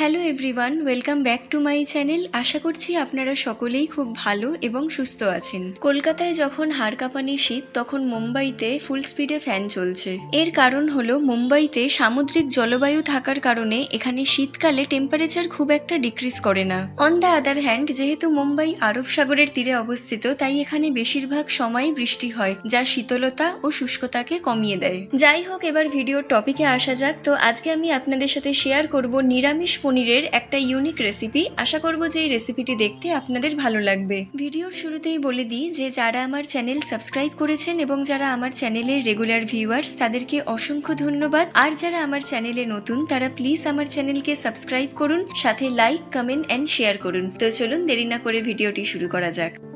Hello everyone welcome back to my channel আশা করছি আপনারা সকলেই খুব ভালো এবং সুস্থ আছেন। কলকাতায় যখন হাড় কাঁপানি শীত, তখন মুম্বাইতে ফুল স্পিডে ফ্যান চলছে। এর কারণ হলো মুম্বাইতে সামুদ্রিক জলবায়ু থাকার কারণে এখানে শীতকালে টেম্পারেচার খুব একটা ডিক্রিজ করে না। অন দ্য আদার হ্যান্ড যেহেতু মুম্বাই আরব সাগরের তীরে অবস্থিত, তাই এখানে বেশিরভাগ সময় বৃষ্টি হয়, যা শীতলতা ও শুষ্কতাকে কমিয়ে দেয়। যাই হোক, এবার ভিডিওর টপিকে আসা যাক। তো আজকে আমি আপনাদের সাথে শেয়ার করব নিরামিষ পনিরের একটা ইউনিক রেসিপি আশা করব যে এই রেসিপিটি দেখতে আপনাদের ভালো লাগবে। ভিডিওর শুরুতেই বলে দিই যে, যারা আমার চ্যানেল সাবস্ক্রাইব করেছেন এবং যারা আমার চ্যানেলের রেগুলার ভিউয়ার্স তাদেরকে অসংখ্য ধন্যবাদ। আর যারা আমার চ্যানেলে নতুন, তারা প্লিজ আমার চ্যানেলকে সাবস্ক্রাইব করুন, সাথে লাইক কমেন্ট অ্যান্ড শেয়ার করুন। তো চলুন দেরি না করে ভিডিওটি শুরু করা যাক।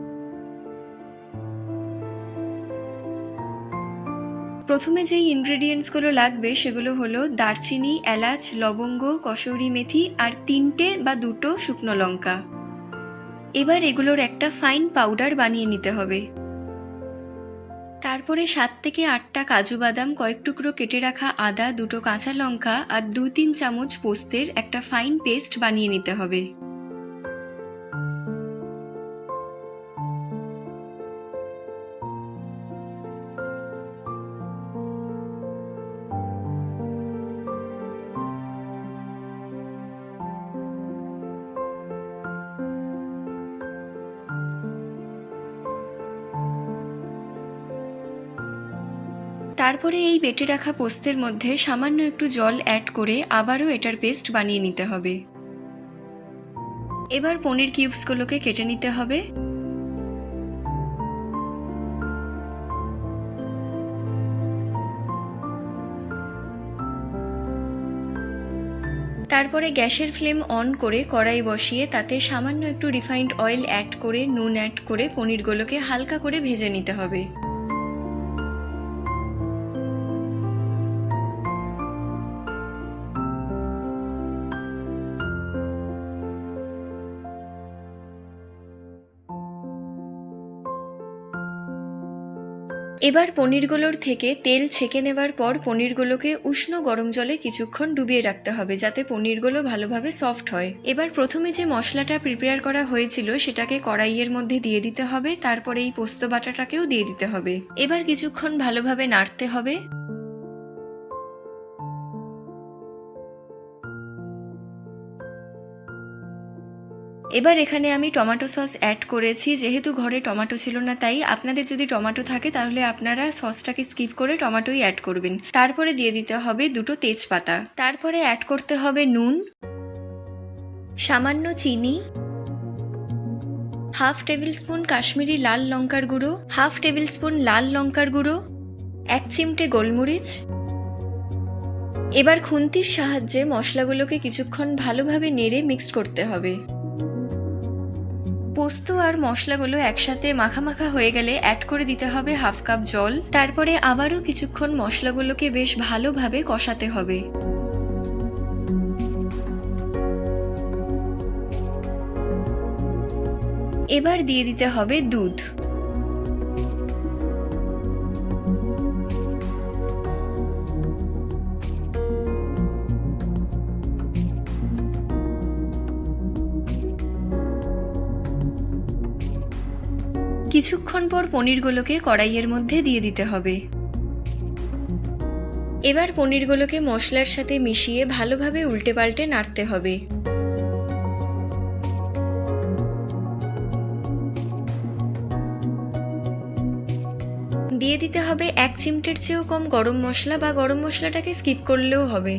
প্রথমে যেই ইনগ্রেডিয়েন্টসগুলো লাগবে সেগুলো হলো দারচিনি, এলাচ, লবঙ্গ, কসৌরি মেথি আর তিনটে বা দুটো শুকনো লঙ্কা। এবার এগুলোর একটা ফাইন পাউডার বানিয়ে নিতে হবে। তারপরে সাত থেকে আটটা কাজু বাদাম, কয়েক টুকরো কেটে রাখা আদা, দুটো কাঁচা লঙ্কা আর দু তিন চামচ পোস্তের একটা ফাইন পেস্ট বানিয়ে নিতে হবে। তারপরে এই বেটে রাখা পোস্তের মধ্যে সামান্য একটু জল অ্যাড করে আবারও এটার পেস্ট বানিয়ে নিতে হবে। এবার পনির কিউবসগুলোকে কেটে নিতে হবে। তারপরে গ্যাসের ফ্লেম অন করে কড়াই বসিয়ে তাতে সামান্য একটু রিফাইন্ড অয়েল অ্যাড করে, নুন অ্যাড করে পনিরগুলোকে হালকা করে ভেজে নিতে হবে। এবার পনিরগুলোর থেকে তেল ছেঁকে নেওয়ার পর পনিরগুলোকে উষ্ণ গরম জলে কিছুক্ষণ ডুবিয়ে রাখতে হবে যাতে পনিরগুলো ভালোভাবে সফট হয়। এবার প্রথমে যে মশলাটা প্রিপেয়ার করা হয়েছিল সেটাকে কড়াইয়ের মধ্যে দিয়ে দিতে হবে, তারপরে এই পোস্ত বাটাটাকেও দিয়ে দিতে হবে। এবার কিছুক্ষণ ভালোভাবে নাড়তে হবে। এবার এখানে আমি টমেটো সস অ্যাড করেছি। যেহেতু ঘরে টমেটো ছিল না, তাই আপনাদের যদি টমেটো থাকে, তাহলে আপনারা সসটাকে স্কিপ করে টমেটোই অ্যাড করবেন। তারপরে দিয়ে দিতে হবে দুটো তেজপাতা। তারপরে অ্যাড করতে হবে নুন, সামান্য চিনি, হাফ টেবিল স্পুন কাশ্মীরি লাল লঙ্কার গুঁড়ো, হাফ টেবিল স্পুন লাল লঙ্কার গুঁড়ো, এক চিমটে গোলমরিচ। এবার খুন্তির সাহায্যে মশলাগুলোকে কিছুক্ষণ ভালোভাবে নেড়ে মিক্সড করতে হবে। পোস্ত আর মশলাগুলো একসাথে মাখা মাখা হয়ে গেলে অ্যাড করে দিতে হবে হাফ কাপ জল। তারপরে আবারও কিছুক্ষণ মশলাগুলোকে বেশ ভালোভাবে কষাতে হবে। এবার দিয়ে দিতে হবে দুধ। কিছুক্ষণ পর পনিরগুলোকে কড়াইয়ের মধ্যে দিয়ে দিতে হবে। এবার পনিরগুলোকে মশলার সাথে মিশিয়ে ভালোভাবে উল্টে পাল্টে নাড়তে হবে। দিয়ে দিতে হবে এক চিমটের চেয়েও কম গরম মশলা বা গরম মশলাটাকে স্কিপ করলেও হবে।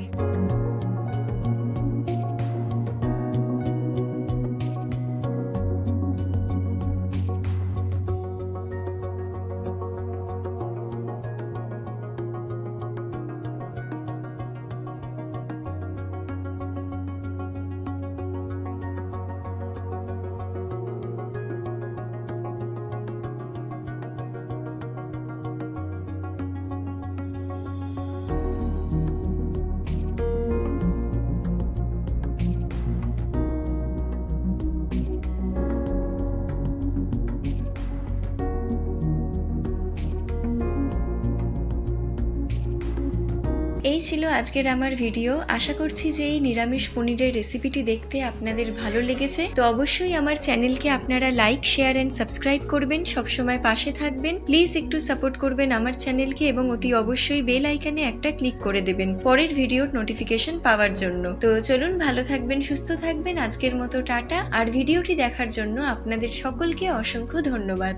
এই ছিল আজকের আমার ভিডিও। আশা করছি যে এই নিরামিষ পনিরের রেসিপিটি দেখতে আপনাদের ভালো লেগেছে। তো অবশ্যই আমার চ্যানেলকে আপনারা লাইক, শেয়ার অ্যান্ড সাবস্ক্রাইব করবেন। সবসময় পাশে থাকবেন। প্লিজ একটু সাপোর্ট করবেন আমার চ্যানেলকে এবং অতি অবশ্যই বেল আইকানে একটা ক্লিক করে দেবেন পরের ভিডিওর নোটিফিকেশন পাওয়ার জন্য। তো চলুন ভালো থাকবেন, সুস্থ থাকবেন। আজকের মতো টাটা। আর ভিডিওটি দেখার জন্য আপনাদের সকলকে অসংখ্য ধন্যবাদ।